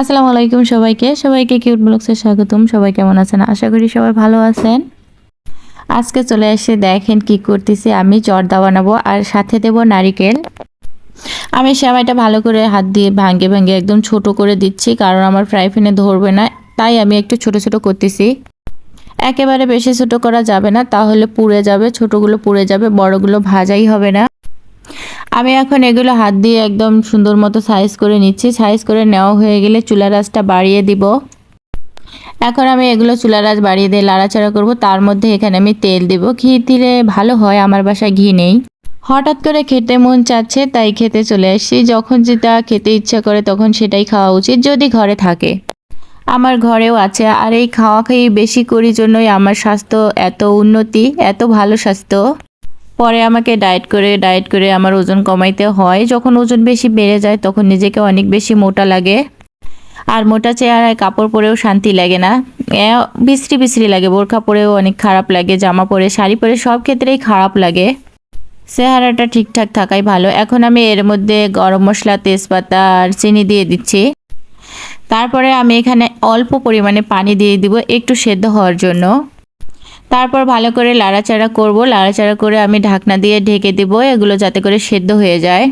আসসালামু আলাইকুম সবাইকে। সবাইকে কিউট ব্লগসে স্বাগতম। সবাই কেমন আছেন? আশা করি সবাই ভালো আছেন। আজকে চলে এসে দেখেন কি করতেছি। আমি জর্দা বানাবো আর সাথে দেব নারিকেল। আমি সেমাইটা ভালো করে হাত দিয়ে ভাঙ্গে ভাঙ্গে একদম ছোট করে দিচ্ছি, কারণ আমার ফ্রাই প্যানে ধরবে না। তাই আমি একটু ছোট ছোট করতেছি। একেবারে বেশি ছোট করা যাবে না, তাহলে পুড়ে যাবে, ছোটগুলো পুড়ে যাবে, বড়গুলো ভাজাই হবে না। আমি এখন এগুলো হাত দিয়ে একদম সুন্দর মতো সাইজ করে নিচ্ছি। সাইজ করে নেওয়া হয়ে গেলে চুলা রাসটা বাড়িয়ে দিব। এখন আমি এগুলো চুলা রাস বাড়িয়ে দিয়ে লাড়াচাড়া করব। তার মধ্যে এখানে আমি তেল দেব। ঘি দিলে ভালো হয়, আমার বাসায় ঘি নেই। হঠাৎ করে খেতে মন চাচ্ছে, তাই খেতে চলে আসছি। যখন যেটা খেতে ইচ্ছা করে তখন সেটাই খাওয়া উচিত, যদি ঘরে থাকে। আমার ঘরেও আছে। আর এই খাওয়া খাই বেশি করি জন্যই আমার স্বাস্থ্য এত উন্নতি, এত ভালো স্বাস্থ্য। পরে আমাকে ডায়েট করে ডায়েট করে আমার ওজন কমাইতে হয়। যখন ওজন বেশি বেড়ে যায়, তখন নিজেকে অনেক বেশি মোটা লাগে। আর মোটা চেহারায় কাপড় পরেও শান্তি লাগে না। বিশ্রী বিশ্রী লাগে। বোরখা পরেও অনেক খারাপ লাগে, জামা পরে, শাড়ি পরে সব ক্ষেত্রেই খারাপ লাগে। চেহারাটা ঠিকঠাক থাকাই ভালো। এখন আমি এর মধ্যে গরম মশলা, তেজপাতা আর চিনি দিয়ে দিচ্ছি। তারপরে আমি এখানে অল্প পরিমাণে পানি দিয়ে দিব একটু সেদ্ধ হওয়ার জন্য। তারপর ভালো করে লাড়াচাড়া করব। লাড়াচাড়া করে আমি ঢাকনা দিয়ে ঢেকে দিব, এগুলো যাতে করে সেদ্ধ হয়ে যায়।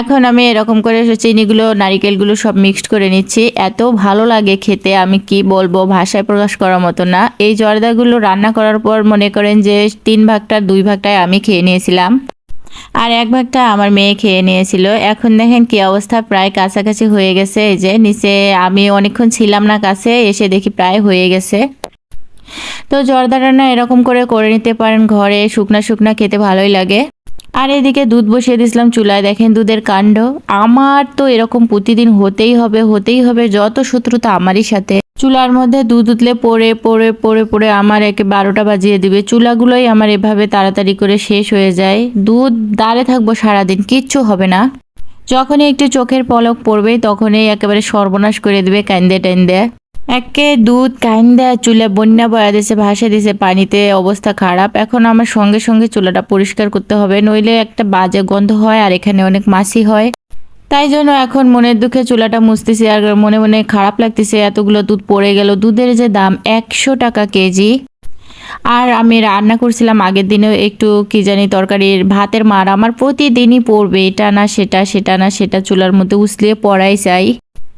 এখন আমি এরকম করে চিনিগুলো, নারিকেলগুলো সব মিক্সড করে নিচ্ছি। এত ভালো লাগে খেতে, আমি কি বলব, ভাষায় প্রকাশ করার মতো না। এই জর্দাগুলো রান্না করার পর মনে করেন যে তিন ভাগটার দুই ভাগটায় আমি খেয়ে নিয়েছিলাম। আর এক ভাগটা আমার মেয়ে খেয়ে নিয়েছিল। এখন দেখেন কি অবস্থা, প্রায় কাছাকাছি হয়ে গেছে। এই যে নিচে আমি অনেকক্ষণ ছিলাম না কাছে, এসে দেখি প্রায় হয়ে গেছে। তো জর্দা রান্না এরকম করে করে নিতে পারেন ঘরে, শুকনা শুকনা খেতে ভালোই লাগে। আর এদিকে দুধ বসিয়ে দিয়েছিলাম চুলায়, দেখেন দুধের কাণ্ড। আমার তো এরকম প্রতিদিন হতেই হবে হতেই হবে, যত শত্রুতা আমারই সাথে। চুলার মধ্যে দুধ উতলে পড়ে পড়ে পড়ে পড়ে আমার একে বারোটা বাজিয়ে দিবে। চুলাগুলোই আমার এভাবে তাড়াতাড়ি করে শেষ হয়ে যায়। দুধ দাঁড়ে থাকব সারাদিন, কিচ্ছু হবে না। যখনই একটু চোখের পলক পড়বে, তখনই একেবারে সর্বনাশ করে দিবে কান্দে টান্দে একে দুধ কান্দা চুলা বন্যা বয়া দিছে ভাসে দিছে, পানিতে অবস্থা খারাপ। এখন আমার সঙ্গে সঙ্গে চুলাটা পরিষ্কার করতে হবে, নইলে একটা বাজে গন্ধ হয় আর এখানে অনেক মাছি হয়। তাই জন্য এখন মনের দুঃখে চুলাটা মুছতেছি আর মনে মনে খারাপ লাগতেছে, এতগুলো দুধ পড়ে গেল। দুধের যে দাম একশো টাকা কেজি। আর আমি রান্না করছিলাম আগের দিনেও একটু কি জানি তরকারির ভাতের মার। আমার প্রতিদিনই পড়বে, এটা না সেটা সেটা না সেটা চুলার মধ্যে উছলিয়ে পড়াই চাই।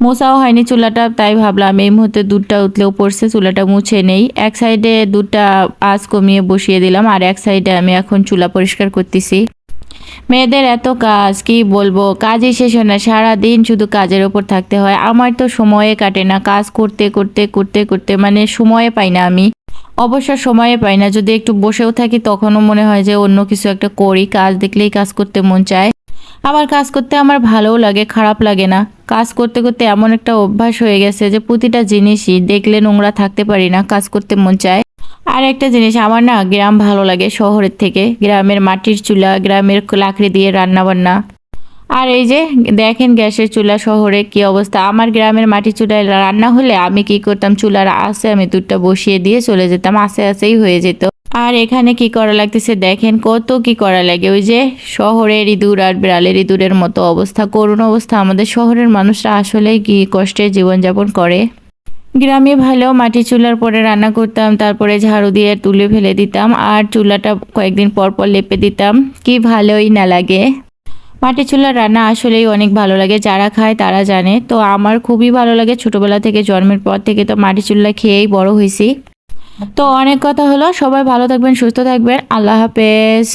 মোছাও হয়নি চুলাটা, তাই ভাবলাম এই মুহূর্তে দুধটা উতলেও পড়ছে, চুলাটা মুছে নেই। এক সাইডে দুধটা আঁচ কমিয়ে বসিয়ে দিলাম আর এক সাইডে আমি এখন চুলা পরিষ্কার করতেছি। মেয়েদের এত কাজ, কি বলব? কাজই শেষ হয় না, সারাদিন শুধু কাজের ওপর থাকতে হয়। আমার তো সময়ে কাটে না, কাজ করতে করতে করতে করতে মানে সময়ে পাই না আমি। অবশ্য সময়ে পাই না, যদি একটু বসেও থাকি তখনও মনে হয় যে অন্য কিছু একটা করি, কাজ দেখলেই কাজ করতে মন চায়। আবার কাজ করতে আমার ভালোও লাগে, খারাপ লাগে না। কাজ করতে করতে এমন একটা অভ্যাস হয়ে গেছে যে প্রতিটা জিনিসই দেখলে নোংরা থাকতে পারি না, কাজ করতে মন চায়। আর একটা জিনিস, আমার না গ্রাম ভালো লাগে শহরের থেকে। গ্রামের মাটির চুলা, গ্রামের লাকড়ি দিয়ে রান্না বান্না আর এই যে, দেখেন গ্যাসের চুলা, শহরে কি অবস্থা? আমার গ্রামের মাটির চুলায় রান্না হলে আমি কি করতাম? চুলার আসে আমি দুধটা বসিয়ে দিয়ে চলে যেতাম আসে আসেই হয়ে যেত। আর এখানে কি করা লাগতেছে? দেখেন কত কি করা লাগে। ওই যে শহরের ইঁদুর আর বিড়ালের ইঁদুরের মতো অবস্থা, করুণ অবস্থা। আমাদের শহরের মানুষরা আসলে কি কষ্টে জীবনযাপন করে? গ্রামে ভালো, মাটি চুলার পরে রান্না করতাম, তারপরে ঝাড়ু দিয়ে তুলে ফেলে দিতাম আর চুলাটা কয়েকদিন পর পর লেপে দিতাম। কি ভালোই না লাগে। মাটি চুলার রান্না আসলেই অনেক ভালো লাগে। যারা খায় তারা জানে। তো আমার খুবই ভালো লাগে। ছোটোবেলা থেকে, জন্মের পর থেকে তো মাটি চুলা খেয়েই বড় হয়েছি। তো অনেক কথা হলো সবাই ভালো থাকবেন সুস্থ থাকবেন আল্লাহ হাফেজ।